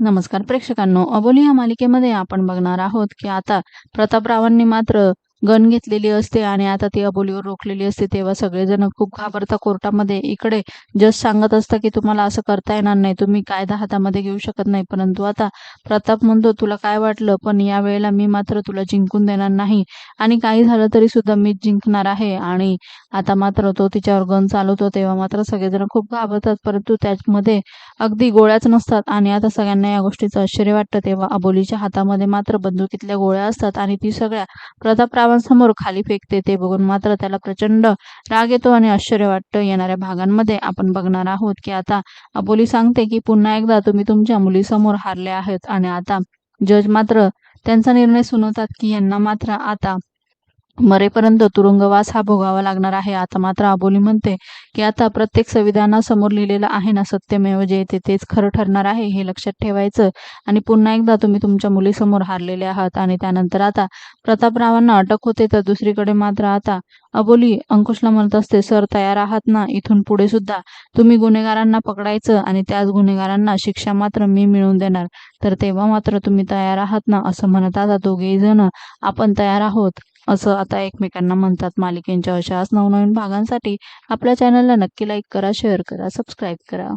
नमस्कार प्रेक्षकांनो अबोली या मालिकेमध्ये आपण बघणार आहोत की आता प्रतापरावांनी मात्र गन घेतलेली असते आणि आता ती अबोलीवर रोखलेली असते तेव्हा सगळेजण खूप घाबरता कोर्टामध्ये. इकडे जज सांगत असता की तुम्हाला असं करता येणार नाही तुम्ही कायदा हातामध्ये घेऊ शकत नाही. परंतु आता प्रताप म्हणतो तुला काय वाटलं? पण या वेळेला मी मात्र तुला जिंकून देणार नाही. आणि काही झालं तरी सुद्धा मीच जिंकणार आहे. आणि आता मात्र तो तिच्यावर गन चालवतो तेव्हा मात्र सगळेजण खूप घाबरतात. परंतु त्यामध्ये अगदी गोळ्याच नसतात. आणि आता सगळ्यांना या गोष्टीचं आश्चर्य वाटतं तेव्हा अबोलीच्या हातामध्ये मात्र बंदुकीतल्या गोळ्या असतात. आणि ती सगळ्या प्रतापरावांसमोर खाली फेकते ते बघून मात्र त्याला प्रचंड राग येतो आणि आश्चर्य वाटतं. येणाऱ्या भागांमध्ये आपण बघणार आहोत की आता अबोली सांगते की पुन्हा एकदा तुम्ही तुमच्या मुलीसमोर हारले आहेत आणि आता जज मात्र त्यांचा निर्णय सुनवतात की यांना मात्र आता मरेपर्यंत तुरुंगवास हा भोगावा लागणार आहे. आता मात्र अबोली म्हणते की आता प्रत्येक संविधानासमोर लिहिलेलं आहे ना सत्यमेव जयते तेच खरं ठरणार आहे हे लक्षात ठेवायचं. आणि पुन्हा एकदा तुम्ही तुमच्या मुलीसमोर हारलेले आहात आणि त्यानंतर आता प्रतापरावांना अटक होते तर दुसरीकडे मात्र आता अबोली अंकुशला म्हणत असते सर तयार आहात ना? इथून पुढे सुद्धा तुम्ही गुन्हेगारांना पकडायचं आणि त्याच गुन्हेगारांना शिक्षा मात्र मी मिळवून देणार. तर तेव्हा मात्र तुम्ही तयार आहात ना? असं म्हणत आता दोघेही जण आपण तयार आहोत. असं आता एकमेकांना म्हणतात. मालिकेंच्या अशाच नवनवीन भागांसाठी आपल्या चॅनलला नक्की लाईक करा शेअर करा सबस्क्राईब करा.